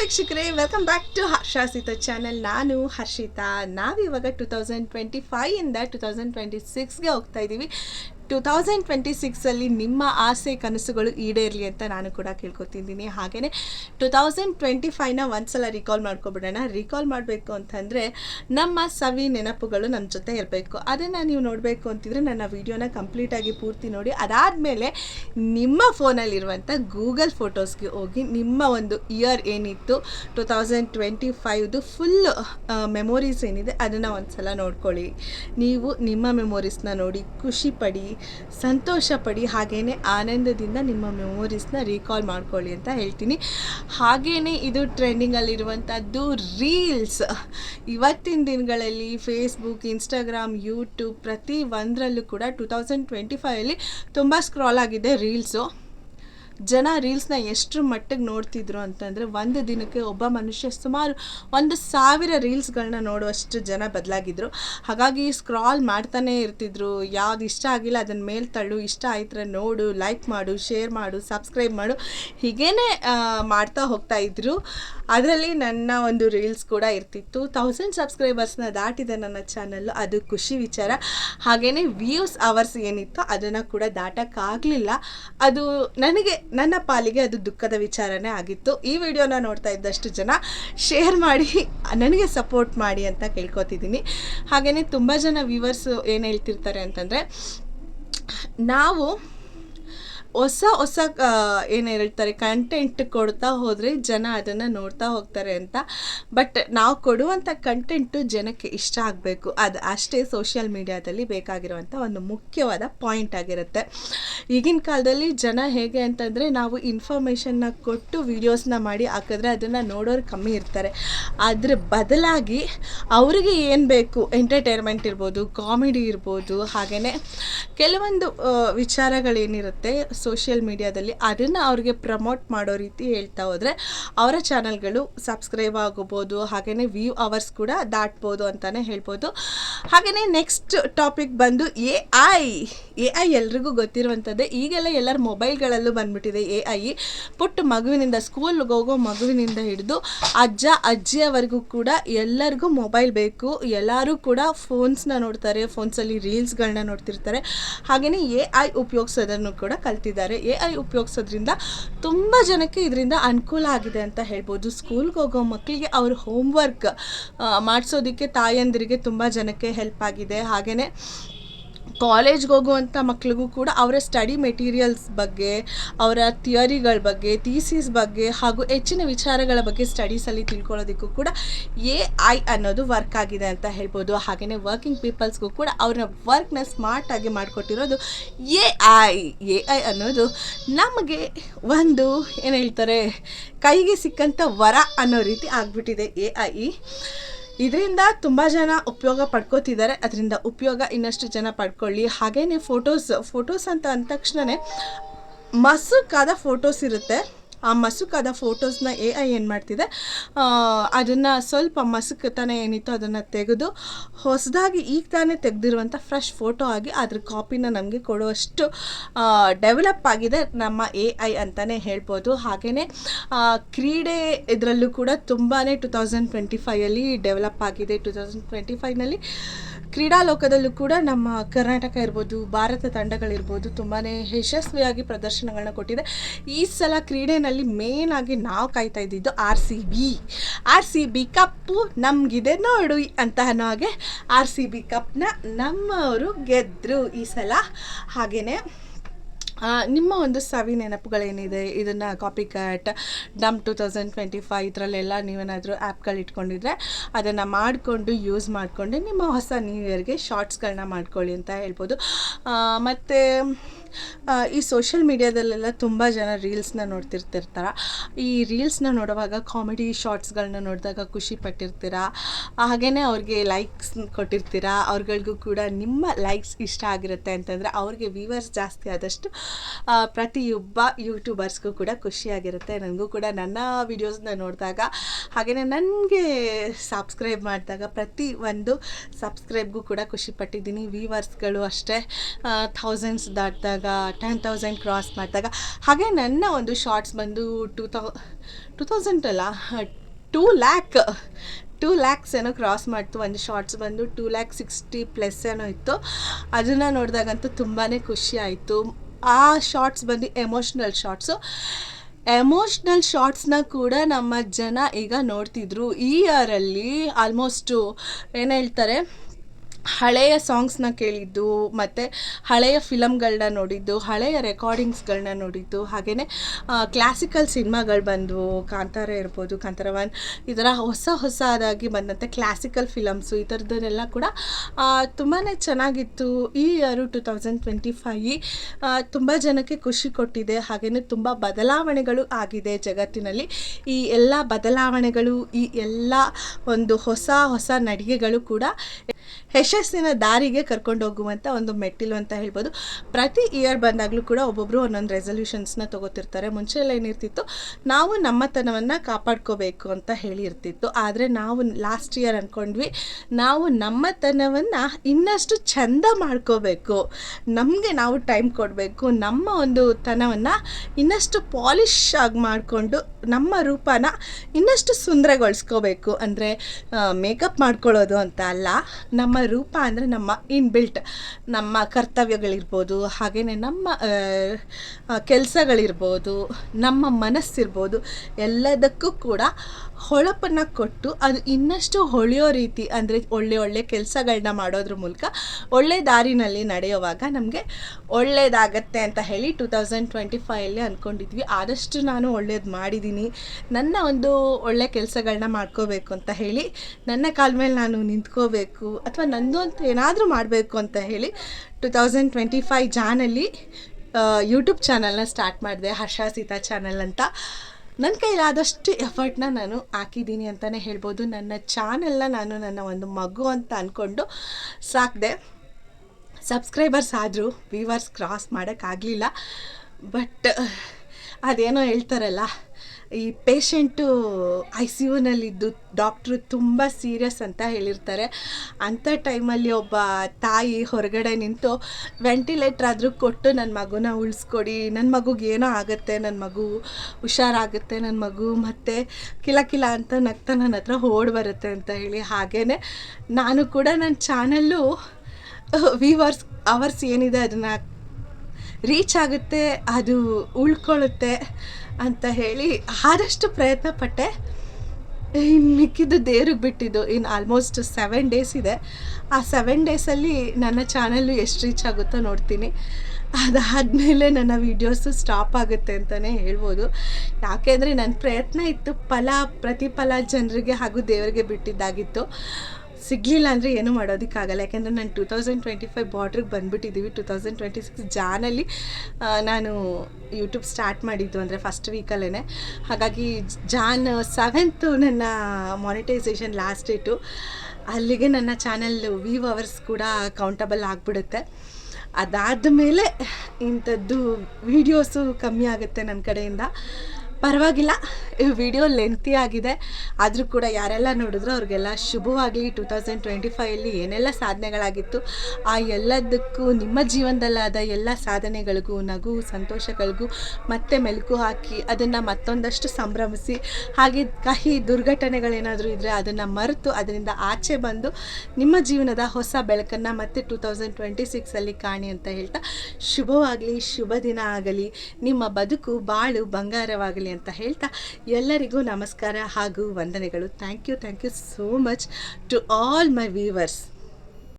ವೀಕ್ಷಕರೇ welcome back to Harshasita channel ನಾನು ಹರ್ಷಿತಾ. ನಾವಿವಾಗ ಟು ತೌಸಂಡ್ ಟ್ವೆಂಟಿ ಫೈವಿಂದ ಟು ತೌಸಂಡ್ ಟ್ವೆಂಟಿ ಸಿಕ್ಸ್ಗೆ ಹೋಗ್ತಾ ಇದ್ದೀವಿ. ಟು ತೌಸಂಡ್ ಟ್ವೆಂಟಿ ಸಿಕ್ಸಲ್ಲಿ ನಿಮ್ಮ ಆಸೆ ಕನಸುಗಳು ಈಡೇರಲಿ ಅಂತ ನಾನು ಕೂಡ ಕೇಳ್ಕೊತಿದ್ದೀನಿ. ಹಾಗೆಯೇ ಟು ತೌಸಂಡ್ ಟ್ವೆಂಟಿ ಫೈವ್ನ ಒಂದ್ಸಲ ರಿಕಾಲ್ ಮಾಡ್ಕೊಬಿಡೋಣ. ರಿಕಾಲ್ ಮಾಡಬೇಕು ಅಂತಂದರೆ ನಮ್ಮ ಸವಿ ನೆನಪುಗಳು ನಮ್ಮ ಜೊತೆ ಇರಬೇಕು. ಅದನ್ನು ನೀವು ನೋಡಬೇಕು ಅಂತಿದ್ರೆ ನನ್ನ ವಿಡಿಯೋನ ಕಂಪ್ಲೀಟಾಗಿ ಪೂರ್ತಿ ನೋಡಿ. ಅದಾದಮೇಲೆ ನಿಮ್ಮ ಫೋನಲ್ಲಿರುವಂಥ ಗೂಗಲ್ ಫೋಟೋಸ್ಗೆ ಹೋಗಿ ನಿಮ್ಮ ಒಂದು ಇಯರ್ ಏನಿತ್ತು ಟು ತೌಸಂಡ್ ಟ್ವೆಂಟಿ ಫೈವ್ದು ಫುಲ್ ಮೆಮೊರೀಸ್ ಏನಿದೆ ಅದನ್ನು ಒಂದ್ಸಲ ನೋಡ್ಕೊಳ್ಳಿ. ನೀವು ನಿಮ್ಮ ಮೆಮೊರೀಸ್ನ ನೋಡಿ ಖುಷಿ ಪಡಿ ಸಂತೋಷ ಪಡಿ ಹಾಗೆಯೇ ಆನಂದದಿಂದ ನಿಮ್ಮ ಮೆಮೊರೀಸ್ನ ರೀಕಾಲ್ ಮಾಡ್ಕೊಳ್ಳಿ ಅಂತ ಹೇಳ್ತೀನಿ. ಹಾಗೆಯೇ ಇದು ಟ್ರೆಂಡಿಂಗಲ್ಲಿರುವಂಥದ್ದು ರೀಲ್ಸ್ ಇವತ್ತಿನ ದಿನಗಳಲ್ಲಿ ಫೇಸ್ಬುಕ್ ಇನ್ಸ್ಟಾಗ್ರಾಮ್ ಯೂಟ್ಯೂಬ್ ಪ್ರತಿ ಒಂದರಲ್ಲೂ ಕೂಡ ಟೂ ತೌಸಂಡ್ ಟ್ವೆಂಟಿ ಫೈವಲ್ಲಿ ತುಂಬ ಸ್ಕ್ರಾಲ್ ಆಗಿದೆ ರೀಲ್ಸು ಜನ ರೀಲ್ಸ್ನ ಎಷ್ಟರ ಮಟ್ಟಿಗೆ ನೋಡ್ತಿದ್ರು ಅಂತಂದರೆ ಒಂದು ದಿನಕ್ಕೆ ಒಬ್ಬ ಮನುಷ್ಯ ಸುಮಾರು ಒಂದು ಸಾವಿರ ರೀಲ್ಸ್ಗಳನ್ನ ನೋಡುವಷ್ಟು ಜನ ಬದಲಾಗಿದ್ರು. ಹಾಗಾಗಿ ಸ್ಕ್ರಾಲ್ ಮಾಡ್ತಾನೆ ಇರ್ತಿದ್ರು. ಯಾವ್ದು ಇಷ್ಟ ಆಗಿಲ್ಲ ಅದನ್ನ ಮೇಲೆ ತಳ್ಳು, ಇಷ್ಟ ಆಯ್ತರ ನೋಡು ಲೈಕ್ ಮಾಡು ಶೇರ್ ಮಾಡು ಸಬ್ಸ್ಕ್ರೈಬ್ ಮಾಡು ಹೀಗೇನೆ ಮಾಡ್ತಾ ಹೋಗ್ತಾ ಇದ್ರು. ಅದರಲ್ಲಿ ನನ್ನ ಒಂದು ರೀಲ್ಸ್ ಕೂಡ ಇರ್ತಿತ್ತು. ತೌಸಂಡ್ ಸಬ್ಸ್ಕ್ರೈಬರ್ಸ್ನ ದಾಟಿದೆ ನನ್ನ ಚಾನಲ್ಲು ಅದು ಖುಷಿ ವಿಚಾರ. ಹಾಗೆಯೇ ವ್ಯೂಸ್ ಅವರ್ಸ್ ಏನಿತ್ತು ಅದನ್ನು ಕೂಡ ದಾಟೋಕ್ಕಾಗಲಿಲ್ಲ. ಅದು ನನಗೆ, ನನ್ನ ಪಾಲಿಗೆ ಅದು ದುಃಖದ ವಿಚಾರನೇ ಆಗಿತ್ತು. ಈ ವಿಡಿಯೋನ ನೋಡ್ತಾ ಇದ್ದಷ್ಟು ಜನ ಶೇರ್ ಮಾಡಿ, ನನಗೆ ಸಪೋರ್ಟ್ ಮಾಡಿ ಅಂತ ಕೇಳ್ಕೊತಿದ್ದೀನಿ. ಹಾಗೆಯೇ ತುಂಬ ಜನ ವ್ಯೂವರ್ಸು ಏನು ಹೇಳ್ತಿರ್ತಾರೆ ಅಂತಂದರೆ, ನಾವು ಹೊಸ ಹೊಸ ಏನು ಹೇಳ್ತಾರೆ ಕಂಟೆಂಟ್ ಕೊಡ್ತಾ ಹೋದರೆ ಜನ ಅದನ್ನು ನೋಡ್ತಾ ಹೋಗ್ತಾರೆ ಅಂತ. ಬಟ್ ನಾವು ಕೊಡುವಂಥ ಕಂಟೆಂಟು ಜನಕ್ಕೆ ಇಷ್ಟ ಆಗಬೇಕು. ಅದು ಅಷ್ಟೇ ಸೋಷಿಯಲ್ ಮೀಡಿಯಾದಲ್ಲಿ ಬೇಕಾಗಿರುವಂಥ ಒಂದು ಮುಖ್ಯವಾದ ಪಾಯಿಂಟ್ ಆಗಿರುತ್ತೆ. ಈಗಿನ ಕಾಲದಲ್ಲಿ ಜನ ಹೇಗೆ ಅಂತಂದರೆ ನಾವು ಇನ್ಫಾರ್ಮೇಷನ್ನ ಕೊಟ್ಟು ವೀಡಿಯೋಸ್ನ ಮಾಡಿ ಹಾಕಿದ್ರೆ ಅದನ್ನು ನೋಡೋರು ಕಮ್ಮಿ ಇರ್ತಾರೆ. ಅದ್ರ ಬದಲಾಗಿ ಅವರಿಗೆ ಏನು ಬೇಕು? ಎಂಟರ್ಟೈನ್ಮೆಂಟ್ ಇರ್ಬೋದು ಕಾಮಿಡಿ ಇರ್ಬೋದು ಹಾಗೆಯೇ ಕೆಲವೊಂದು ವಿಚಾರಗಳೇನಿರುತ್ತೆ ಸೋಷಿಯಲ್ ಮೀಡಿಯಾದಲ್ಲಿ ಅದನ್ನು ಅವ್ರಿಗೆ ಪ್ರಮೋಟ್ ಮಾಡೋ ರೀತಿ ಹೇಳ್ತಾ ಹೋದರೆ ಅವರ ಚಾನಲ್ಗಳು ಸಬ್ಸ್ಕ್ರೈಬ್ ಆಗೋಬೋದು ಹಾಗೆಯೇ ವ್ಯೂ ಅವರ್ಸ್ ಕೂಡ ದಾಟ್ಬೋದು ಅಂತಲೇ ಹೇಳ್ಬೋದು. ಹಾಗೆಯೇ ನೆಕ್ಸ್ಟ್ ಟಾಪಿಕ್ ಬಂದು ಎ ಐ ಎ ಐ ಎಲ್ರಿಗೂ ಗೊತ್ತಿರುವಂಥದ್ದೇ ಈಗೆಲ್ಲ ಎಲ್ಲರ ಮೊಬೈಲ್ಗಳಲ್ಲೂ ಬಂದ್ಬಿಟ್ಟಿದೆ ಎ ಐ ಪುಟ್ಟ ಮಗುವಿನಿಂದ ಸ್ಕೂಲ್ಗೆ ಹೋಗೋ ಮಗುವಿನಿಂದ ಹಿಡಿದು ಅಜ್ಜ, ಅಜ್ಜಿಯವರೆಗೂ ಕೂಡ ಎಲ್ಲರಿಗೂ ಮೊಬೈಲ್ ಬೇಕು. ಎಲ್ಲರೂ ಕೂಡ ಫೋನ್ಸ್ನ ನೋಡ್ತಾರೆ ಫೋನ್ಸಲ್ಲಿ ರೀಲ್ಸ್ಗಳನ್ನ ನೋಡ್ತಿರ್ತಾರೆ. ಹಾಗೆಯೇ ಎ ಐ ಉಪಯೋಗಿಸೋದನ್ನು ಕೂಡ ಕಲ್ತಿದ್ದಾರೆ ಎ ಐ ಉಪಯೋಗಿಸೋದ್ರಿಂದ ತುಂಬ ಜನಕ್ಕೆ ಇದರಿಂದ ಅನುಕೂಲ ಆಗಿದೆ ಅಂತ ಹೇಳ್ಬೋದು. ಸ್ಕೂಲ್ಗೆ ಹೋಗೋ ಮಕ್ಕಳಿಗೆ ಅವ್ರ ಹೋಮ್ವರ್ಕ್ ಮಾಡಿಸೋದಕ್ಕೆ ತಾಯಂದಿರಿಗೆ ತುಂಬ ಜನಕ್ಕೆ ಹೆಲ್ಪ್ ಆಗಿದೆ. ಹಾಗೆಯೇ ಕಾಲೇಜ್ಗೆ ಹೋಗುವಂಥ ಮಕ್ಳಿಗೂ ಕೂಡ ಅವರ ಸ್ಟಡಿ ಮೆಟೀರಿಯಲ್ಸ್ ಬಗ್ಗೆ, ಅವರ ಥಿಯರಿಗಳ ಬಗ್ಗೆ ಥೀಸಿಸ್ ಬಗ್ಗೆ ಹಾಗೂ ಹೆಚ್ಚಿನ ವಿಚಾರಗಳ ಬಗ್ಗೆ ಸ್ಟಡೀಸಲ್ಲಿ ತಿಳ್ಕೊಳ್ಳೋದಕ್ಕೂ ಕೂಡ ಎ ಐ ಅನ್ನೋದು ವರ್ಕ್ ಆಗಿದೆ ಅಂತ ಹೇಳ್ಬೋದು. ಹಾಗೆಯೇ ವರ್ಕಿಂಗ್ ಪೀಪಲ್ಸ್ಗೂ ಕೂಡ ಅವ್ರನ್ನ ವರ್ಕ್ನ ಸ್ಮಾರ್ಟಾಗಿ ಮಾಡಿಕೊಟ್ಟಿರೋದು ಎ ಐ ಎ ಐ ಅನ್ನೋದು ನಮಗೆ ಒಂದು, ಏನು ಹೇಳ್ತಾರೆ, ಕೈಗೆ ಸಿಕ್ಕಂಥ ವರ ಅನ್ನೋ ರೀತಿ ಆಗಿಬಿಟ್ಟಿದೆ ಎ ಐ ಇದರಿಂದ ತುಂಬ ಜನ ಉಪಯೋಗ ಪಡ್ಕೋತಿದ್ದಾರೆ. ಅದರಿಂದ ಉಪಯೋಗ ಇನ್ನಷ್ಟು ಜನ ಪಡ್ಕೊಳ್ಳಿ. ಹಾಗೇನೆ ಫೋಟೋಸ್ ಫೋಟೋಸ್ ಅಂತ ಅಂದ ತಕ್ಷಣನೇ ಮಸುಕಾದ ಫೋಟೋಸ್ ಇರುತ್ತೆ. ಆ ಮಸುಕಾದ ಫೋಟೋಸ್ನ ಎ ಐ ಏನು ಮಾಡ್ತಿದೆ? ಅದನ್ನು ಸ್ವಲ್ಪ ಮಸುಕತನ ಏನಿತ್ತು ಅದನ್ನು ತೆಗೆದು ಹೊಸದಾಗಿ ಈಗ ತಾನೇ ತೆಗೆದಿರುವಂಥ ಫ್ರೆಶ್ ಫೋಟೋ ಆಗಿ ಅದ್ರ ಕಾಪಿನ ನಮಗೆ ಕೊಡುವಷ್ಟು ಡೆವಲಪ್ ಆಗಿದೆ ನಮ್ಮ ಎ ಐ ಅಂತಲೇ ಹೇಳ್ಬೋದು. ಹಾಗೆಯೇ ಕ್ರೀಡೆ ಇದರಲ್ಲೂ ಕೂಡ ತುಂಬಾ ಟು ತೌಸಂಡ್ ಟ್ವೆಂಟಿ ಫೈಯಲ್ಲಿ ಡೆವಲಪ್ ಆಗಿದೆ. ಟು ತೌಸಂಡ್ ಟ್ವೆಂಟಿ ಫೈವ್ನಲ್ಲಿ ಕ್ರೀಡಾ ಲೋಕದಲ್ಲೂ ಕೂಡ ನಮ್ಮ ಕರ್ನಾಟಕ ಇರ್ಬೋದು, ಭಾರತ ತಂಡಗಳಿರ್ಬೋದು ತುಂಬಾ ಯಶಸ್ವಿಯಾಗಿ ಪ್ರದರ್ಶನಗಳನ್ನ ಕೊಟ್ಟಿದೆ. ಈ ಸಲ ಕ್ರೀಡೆಯಲ್ಲಿ ಮೇನ್ ಆಗಿ ನಾವು ಕಾಯ್ತಾ ಇದ್ದಿದ್ದು R C B R C B cup ನಮಗಿದೆ ನೋಡು ಅಂತ ಅನ್ನೋ ಹಾಗೆ ಆರ್ ಸಿ ಬಿ ಕಪ್ನ ನಮ್ಮವರು ಗೆದ್ದರು ಈ ಸಲ. ಹಾಗೆಯೇ ನಿಮ್ಮ ಒಂದು ಸವಿ ನೆನಪುಗಳೇನಿದೆ? ಇದನ್ನು ಕಾಪಿ ಕಟ್ ಡಮ್ ಟು ತೌಸಂಡ್ ಟ್ವೆಂಟಿ ಫೈವ್ ಇದರಲ್ಲೆಲ್ಲ ನೀವೇನಾದರೂ ಆ್ಯಪ್ಗಳು ಇಟ್ಕೊಂಡಿದ್ರೆ ಅದನ್ನು ಮಾಡಿಕೊಂಡು ಯೂಸ್ ಮಾಡಿಕೊಂಡು ನಿಮ್ಮ ಹೊಸ ನ್ಯೂ ಇಯರ್ಗೆ ಶಾರ್ಟ್ಸ್ಗಳನ್ನ ಮಾಡ್ಕೊಳ್ಳಿ ಅಂತ ಹೇಳ್ಬೋದು. ಮತ್ತು ಈ ಸೋಷಿಯಲ್ ಮೀಡ್ಯಾದಲ್ಲೆಲ್ಲ ತುಂಬ ಜನ ರೀಲ್ಸ್ನ ನೋಡ್ತಿರ್ತಿರ್ತಾರ. ಈ ರೀಲ್ಸ್ನ ನೋಡುವಾಗ ಕಾಮಿಡಿ ಶಾರ್ಟ್ಸ್ಗಳನ್ನ ನೋಡಿದಾಗ ಖುಷಿ ಪಟ್ಟಿರ್ತೀರ? ಹಾಗೆಯೇ ಅವ್ರಿಗೆ ಲೈಕ್ಸ್ ಕೊಟ್ಟಿರ್ತೀರ? ಅವ್ರುಗಳಿಗೂ ಕೂಡ ನಿಮ್ಮ ಲೈಕ್ಸ್ ಇಷ್ಟ ಆಗಿರುತ್ತೆ ಅಂತಂದರೆ ಅವ್ರಿಗೆ ವ್ಯೂವರ್ಸ್ ಜಾಸ್ತಿ ಆದಷ್ಟು ಪ್ರತಿಯೊಬ್ಬ ಯೂಟ್ಯೂಬರ್ಸ್ಗೂ ಕೂಡ ಖುಷಿಯಾಗಿರುತ್ತೆ ನನಗೂ ಕೂಡ ನನ್ನ ವೀಡಿಯೋಸ್ನ ನೋಡಿದಾಗ ಹಾಗೆಯೇ ನನಗೆ ಸಬ್ಸ್ಕ್ರೈಬ್ ಮಾಡಿದಾಗ ಪ್ರತಿ ಒಂದು ಸಬ್ಸ್ಕ್ರೈಬ್ಗೂ ಕೂಡ ಖುಷಿ ಪಟ್ಟಿದ್ದೀನಿ. ವ್ಯೂವರ್ಸ್ಗಳು ಅಷ್ಟೇ ಥೌಸಂಡ್ಸ್ ದಾಟಿದಾಗ ಮಾಡಿದಾಗ ಟೆನ್ ತೌಸಂಡ್ ಕ್ರಾಸ್ ಮಾಡಿದಾಗ, ಹಾಗೆ ನನ್ನ ಒಂದು ಶಾರ್ಟ್ಸ್ ಬಂದು ಟೂ ತೌ ಟೂ ತೌಸಂಡ್ ಅಲ್ಲ ಟೂ ಲ್ಯಾಕ್ ಟೂ ಲ್ಯಾಕ್ಸ್ ಏನೋ ಕ್ರಾಸ್ ಮಾಡ್ತು, ಒಂದು ಶಾರ್ಟ್ಸ್ ಬಂದು ಟೂ ಲ್ಯಾಕ್ ಸಿಕ್ಸ್ಟಿ ಪ್ಲಸ್ ಏನೋ ಇತ್ತು. ಅದನ್ನು ನೋಡಿದಾಗಂತೂ ತುಂಬಾ ಖುಷಿ ಆಯಿತು. ಆ ಶಾರ್ಟ್ಸ್ ಬಂದು ಎಮೋಷ್ನಲ್ ಶಾರ್ಟ್ಸು ಎಮೋಷ್ನಲ್ ಶಾರ್ಟ್ಸ್ನ ಕೂಡ ನಮ್ಮ ಜನ ಈಗ ನೋಡ್ತಿದ್ರು. ಈ ಇಯರಲ್ಲಿ ಆಲ್ಮೋಸ್ಟು ಏನು ಹೇಳ್ತಾರೆ ಹಳೆಯ ಸಾಂಗ್ಸ್ನ ಕೇಳಿದ್ದು, ಮತ್ತು ಹಳೆಯ ಫಿಲಮ್ಗಳನ್ನ ನೋಡಿದ್ದು, ಹಳೆಯ ರೆಕಾರ್ಡಿಂಗ್ಸ್ಗಳನ್ನ ನೋಡಿದ್ದು ಹಾಗೆಯೇ ಕ್ಲಾಸಿಕಲ್ ಸಿನಿಮಾಗಳು ಬಂದವು, ಕಾಂತಾರ ಇರ್ಬೋದು, ಕಾಂತಾರ ಒನ್, ಈ ಥರ ಹೊಸ ಹೊಸದಾಗಿ ಬಂದಂಥ ಕ್ಲಾಸಿಕಲ್ ಫಿಲಮ್ಸು ಈ ಥರದ್ದನ್ನೆಲ್ಲ ಕೂಡ ತುಂಬಾ ಚೆನ್ನಾಗಿತ್ತು. ಈ year two thousand twenty five ತುಂಬ ಜನಕ್ಕೆ ಖುಷಿ ಕೊಟ್ಟಿದೆ ಹಾಗೆಯೇ ತುಂಬ ಬದಲಾವಣೆಗಳು ಆಗಿದೆ ಜಗತ್ತಿನಲ್ಲಿ. ಈ ಎಲ್ಲ ಬದಲಾವಣೆಗಳು, ಈ ಎಲ್ಲ ಒಂದು ಹೊಸ ಹೊಸ ನಡಿಗೆಗಳು ಕೂಡ ಯಶಸ್ಸಿನ ದಾರಿಗೆ ಕರ್ಕೊಂಡು ಹೋಗುವಂಥ ಒಂದು ಮೆಟ್ಟಿಲು ಅಂತ ಹೇಳ್ಬೋದು. ಪ್ರತಿ ಇಯರ್ ಬಂದಾಗಲೂ ಕೂಡ ಒಬ್ಬೊಬ್ಬರು ಒಂದೊಂದು ರೆಸಲ್ಯೂಷನ್ಸ್ನ ತೊಗೋತಿರ್ತಾರೆ. ಮುಂಚೆ ಎಲ್ಲ ಏನಿರ್ತಿತ್ತು, ನಾವು ನಮ್ಮತನವನ್ನು ಕಾಪಾಡ್ಕೋಬೇಕು ಅಂತ ಹೇಳಿರ್ತಿತ್ತು. ಆದರೆ ನಾವು ಲಾಸ್ಟ್ ಇಯರ್ ಅಂದ್ಕೊಂಡ್ವಿ ನಾವು ನಮ್ಮತನವನ್ನು ಇನ್ನಷ್ಟು ಚಂದ ಮಾಡ್ಕೋಬೇಕು. ನಮಗೆ ನಾವು ಟೈಮ್ ಕೊಡಬೇಕು. ನಮ್ಮ ಒಂದು ತನವನ್ನು ಇನ್ನಷ್ಟು ಪಾಲಿಶ್ ಆಗಿ ಮಾಡಿಕೊಂಡು ನಮ್ಮ ರೂಪನ ಇನ್ನಷ್ಟು ಸುಂದರಗೊಳಿಸ್ಕೋಬೇಕು. ಅಂದರೆ ಮೇಕಪ್ ಮಾಡ್ಕೊಳ್ಳೋದು ಅಂತ ಅಲ್ಲ, ನಮ್ಮ ರೂಪ ಅಂದರೆ ನಮ್ಮ ಇನ್ಬಿಲ್ಟ್ ನಮ್ಮ ಕರ್ತವ್ಯಗಳಿರ್ಬೋದು ಹಾಗೆಯೇ ನಮ್ಮ ಕೆಲಸಗಳಿರ್ಬೋದು ನಮ್ಮ ಮನಸ್ಸಿರ್ಬೋದು ಎಲ್ಲದಕ್ಕೂ ಕೂಡ ಹೊಳಪನ್ನು ಕೊಟ್ಟು ಅದು ಇನ್ನಷ್ಟು ಹೊಳೆಯೋ ರೀತಿ, ಅಂದರೆ ಒಳ್ಳೆ ಒಳ್ಳೆ ಕೆಲಸಗಳನ್ನ ಮಾಡೋದ್ರ ಮೂಲಕ ಒಳ್ಳೆ ದಾರಿನಲ್ಲಿ ನಡೆಯುವಾಗ ನಮಗೆ ಒಳ್ಳೆಯದಾಗತ್ತೆ ಅಂತ ಹೇಳಿ ಟೂ ತೌಸಂಡ್ ಟ್ವೆಂಟಿ ಫೈವಲ್ಲಿ ಅಂದ್ಕೊಂಡಿದ್ವಿ ಆದಷ್ಟು ನಾನು ಒಳ್ಳೇದು ಮಾಡಿದ್ದೀನಿ ನನ್ನ ಒಂದು ಒಳ್ಳೆ ಕೆಲಸಗಳನ್ನ ಮಾಡ್ಕೋಬೇಕು ಅಂತ ಹೇಳಿ, ನನ್ನ ಕಾಲ ಮೇಲೆ ನಾನು ನಿಂತ್ಕೋಬೇಕು ಅಥವಾ ನಂದು ಅಂತ ಏನಾದರೂ ಮಾಡಬೇಕು ಅಂತ ಹೇಳಿ ಟೂ ತೌಸಂಡ್ ಟ್ವೆಂಟಿ ಫೈವ್ ಜಾನಲ್ಲಿ ಯೂಟ್ಯೂಬ್ ಚಾನಲ್ನ ಸ್ಟಾರ್ಟ್ ಮಾಡಿದೆ, ಹರ್ಷ ಸೀತಾ ಚಾನಲ್ ಅಂತ. ನನ್ನ ಕೈಲಾದಷ್ಟು ಎಫರ್ಟ್ನ ನಾನು ಹಾಕಿದ್ದೀನಿ ಅಂತಲೇ ಹೇಳ್ಬೋದು. ನನ್ನ ಚಾನೆಲ್ನ ನಾನು ನನ್ನ ಒಂದು ಮಗು ಅಂತ ಅಂದ್ಕೊಂಡು ಸಾಕಿದೆ. ಸಬ್ಸ್ಕ್ರೈಬರ್ಸ್ ಆದರೂ ವ್ಯೂವರ್ಸ್ ಕ್ರಾಸ್ ಮಾಡೋಕ್ಕಾಗಲಿಲ್ಲ ಬಟ್ ಅದೇನೋ ಹೇಳ್ತಾರಲ್ಲ ಈ ಪೇಷೆಂಟು ಐ ಸಿ ಯುನಲ್ಲಿದ್ದು ಡಾಕ್ಟ್ರು ತುಂಬ ಸೀರಿಯಸ್ ಅಂತ ಹೇಳಿರ್ತಾರೆ. ಅಂಥ ಟೈಮಲ್ಲಿ ಒಬ್ಬ ತಾಯಿ ಹೊರಗಡೆ ನಿಂತು, ವೆಂಟಿಲೇಟ್ರ್ ಆದರೂ ಕೊಟ್ಟು ನನ್ನ ಮಗುನ ಉಳಿಸ್ಕೊಡಿ ನನ್ನ ಮಗುಗೆ ಏನೋ ಆಗುತ್ತೆ ನನ್ನ ಮಗು ಹುಷಾರಾಗುತ್ತೆ ನನ್ನ ಮಗು ಮತ್ತು ಕಿಲ ಕಿಲ ಅಂತ ನಗ್ತಾ ನನ್ನ ಹತ್ರ ಓಡ್ ಬರುತ್ತೆ ಅಂತ ಹೇಳಿ. ಹಾಗೇ ನಾನು ಕೂಡ ನನ್ನ ಚಾನಲ್ಲು, ವಿವರ್ಸ್, ಅವರ್ಸ್ ಏನಿದೆ ಅದನ್ನು ರೀಚ್ ಆಗುತ್ತೆ, ಅದು ಉಳ್ಕೊಳ್ಳುತ್ತೆ ಅಂತ ಹೇಳಿ ಆದಷ್ಟು ಪ್ರಯತ್ನ ಪಟ್ಟೆ ಇನ್ನು ಮಿಕ್ಕಿದ್ದು ದೇವ್ರಿಗೆ ಬಿಟ್ಟಿದ್ದು ಇನ್ನು ಆಲ್ಮೋಸ್ಟ್ ಸೆವೆನ್ ಡೇಸ್ ಇದೆ. ಆ ಸೆವೆನ್ ಡೇಸಲ್ಲಿ ನನ್ನ ಚಾನಲ್ಲು ಎಷ್ಟು ರೀಚ್ ಆಗುತ್ತೋ ನೋಡ್ತೀನಿ. ಅದಾದಮೇಲೆ ನನ್ನ ವೀಡಿಯೋಸು ಸ್ಟಾಪ್ ಆಗುತ್ತೆ ಅಂತಲೇ ಹೇಳ್ಬೋದು. ಯಾಕೆಂದರೆ ನನ್ನ ಪ್ರಯತ್ನ ಇತ್ತು, ಫಲ, ಪ್ರತಿಫಲ ಜನರಿಗೆ ಹಾಗೂ ದೇವರಿಗೆ ಬಿಟ್ಟಿದ್ದಾಗಿತ್ತು. ಸಿಗಲಿಲ್ಲ ಅಂದರೆ ಏನೂ ಮಾಡೋದಕ್ಕಾಗಲ್ಲ. ಯಾಕೆಂದರೆ ನಾನು ಟೂ ತೌಸಂಡ್ ಟ್ವೆಂಟಿ ಫೈವ್ ಬಾರ್ಡ್ರಿಗೆ ಬಂದುಬಿಟ್ಟಿದ್ದೀವಿ ಟೂ ತೌಸಂಡ್ ಟ್ವೆಂಟಿ ಸಿಕ್ಸ್ ಜಾನಲ್ಲಿ ನಾನು ಯೂಟ್ಯೂಬ್ ಸ್ಟಾರ್ಟ್ ಮಾಡಿದ್ದು ಅಂದರೆ ಫಸ್ಟ್ ವೀಕಲ್ಲೇ ಹಾಗಾಗಿ ಜಾನ್ ಸೆವೆಂತು ನನ್ನ ಮಾನಿಟೈಸೇಷನ್ ಲಾಸ್ಟ್ ಡೇಟು ಅಲ್ಲಿಗೆ ನನ್ನ ಚಾನಲ್ ವೀವ್ ಅವರ್ಸ್ ಕೂಡ ಕೌಂಟಬಲ್ ಆಗಿಬಿಡುತ್ತೆ. ಅದಾದ ಮೇಲೆ ಇಂಥದ್ದು ವೀಡಿಯೋಸು ಕಮ್ಮಿ ಆಗುತ್ತೆ ನನ್ನ ಕಡೆಯಿಂದ. ಪರವಾಗಿಲ್ಲ ವಿಡಿಯೋ ಲೆಂತಿ ಆಗಿದೆ. ಆದರೂ ಕೂಡ ಯಾರೆಲ್ಲ ನೋಡಿದ್ರು ಅವ್ರಿಗೆಲ್ಲ ಶುಭವಾಗಲಿ ಟೂ ತೌಸಂಡ್ ಟ್ವೆಂಟಿ ಫೈವಲ್ಲಿ ಏನೆಲ್ಲ ಸಾಧನೆಗಳಾಗಿತ್ತು, ಆ ಎಲ್ಲದಕ್ಕೂ ನಿಮ್ಮ ಜೀವನದಲ್ಲಾದ ಎಲ್ಲ ಸಾಧನೆಗಳಿಗೂ, ನಗು, ಸಂತೋಷಗಳಿಗೂ ಮತ್ತೆ ಮೆಲುಕು ಹಾಕಿ ಅದನ್ನು ಮತ್ತೊಂದಷ್ಟು ಸಂಭ್ರಮಿಸಿ, ಹಾಗೆ ಕಹಿ ದುರ್ಘಟನೆಗಳೇನಾದರೂ ಇದ್ದರೆ ಅದನ್ನು ಮರೆತು ಅದರಿಂದ ಆಚೆ ಬಂದು ನಿಮ್ಮ ಜೀವನದ ಹೊಸ ಬೆಳಕನ್ನು ಮತ್ತೆ ಟೂ ತೌಸಂಡ್ ಟ್ವೆಂಟಿ ಸಿಕ್ಸಲ್ಲಿ ಕಾಣಿ ಅಂತ ಹೇಳ್ತಾ, ಶುಭವಾಗಲಿ, ಶುಭ ದಿನ ಆಗಲಿ, ನಿಮ್ಮ ಬದುಕು ಬಾಳು ಬಂಗಾರವಾಗಲಿ ಅಂತ ಹೇಳ್ತಾ ಎಲ್ಲರಿಗೂ ನಮಸ್ಕಾರ ಹಾಗೂ ವಂದನೆಗಳು. Thank you thank you so much to all my viewers